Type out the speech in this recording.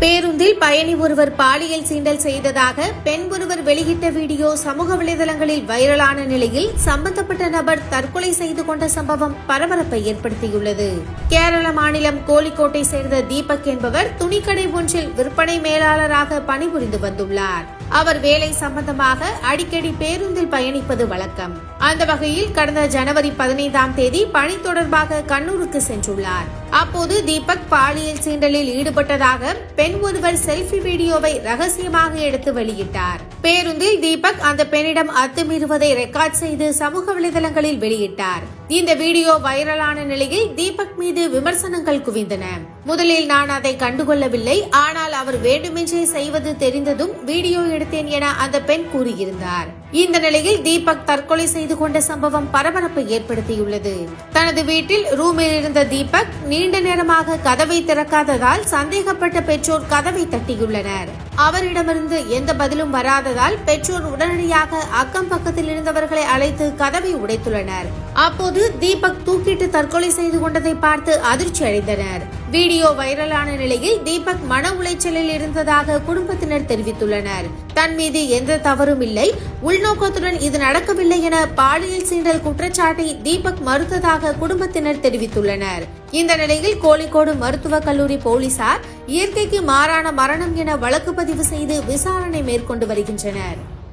பேருந்தில் பயணி ஒருவர் பாலியல் சீண்டல் செய்ததாக பெண் ஒருவர் வெளியிட்ட வீடியோ சமூக வலைதளங்களில் வைரலான நிலையில் சம்பந்தப்பட்ட நபர் தற்கொலை செய்து கொண்ட சம்பவம் பரபரப்பை ஏற்படுத்தியுள்ளது. கேரள மாநிலம் கோழிக்கோட்டை சேர்ந்த தீபக் என்பவர் துணிக்கடை ஒன்றில் விற்பனை மேலாளராக பணிபுரிந்து வந்துள்ளார். அவர் வேலை சம்பந்தமாக அடிக்கடி பேருந்தில் பயணிப்பது வழக்கம். அந்த வகையில் கடந்த ஜனவரி பதினைந்தாம் தேதி பணி தொடர்பாக கண்ணூருக்கு சென்றுள்ளார். அப்போது தீபக் பாலியல் சீண்டலில் ஈடுபட்டதாக பெண் ஒருவர் செல்ஃபி வீடியோவை ரகசியமாக எடுத்து வெளியிட்டார். பேருந்தில் தீபக் அந்த பெண்ணிடம் அத்துமீறுவதை ரெக்கார்ட் செய்து சமூக வலைதளங்களில் வெளியிட்டார். இந்த வீடியோ வைரலான நிலையில் தீபக் மீது விமர்சனங்கள் குவிந்தன. முதலில் நான் அதை கண்டுகொள்ளவில்லை ஆனால் அவர் வேண்டுமென்றே செய்வது தெரிந்ததும் வீடியோ எடுத்தேன் என அந்த பெண் கூறியிருந்தார். இந்த நிலையில் தீபக் தற்கொலை செய்து கொண்ட சம்பவம் பரபரப்பை ஏற்படுத்தியுள்ளது. தனது வீட்டில் ரூமில் இருந்த தீபக் நீண்ட நேரமாக கதவை திறக்காததால் சந்தேகப்பட்ட பெற்றோர் கதவை தட்டியுள்ளனர். அவரிடமிருந்து எந்த பதிலும் வராததால் பெற்றோர் உடனடியாக அக்கம் பக்கத்தில் இருந்தவர்களை அழைத்து கதவை உடைத்துள்ளனர். அப்போது தீபக் தூக்கிட்டு தற்கொலை செய்து கொண்டதை பார்த்து அதிர்ச்சி அடைந்தனர் வீடியோ வைரலான நிலையில் தீபக் மன உளைச்சல் காய்ச்சலில் இருந்ததாக குடும்பத்தினர் தெரிவித்துள்ளனர். தன் மீது எந்த தவறும் இல்லை. உள்நோக்கத்துடன் இது நடக்கவில்லை என பாலியல் சீண்டல் குற்றச்சாட்டை தீபக் மறுத்ததாக குடும்பத்தினர் தெரிவித்துள்ளனர். இந்த நிலையில் கோழிக்கோடு மருத்துவக் கல்லூரி போலீசார் இயற்கைக்கு மாறான மரணம் என வழக்கு பதிவு செய்து விசாரணை மேற்கொண்டு வருகின்றனர்.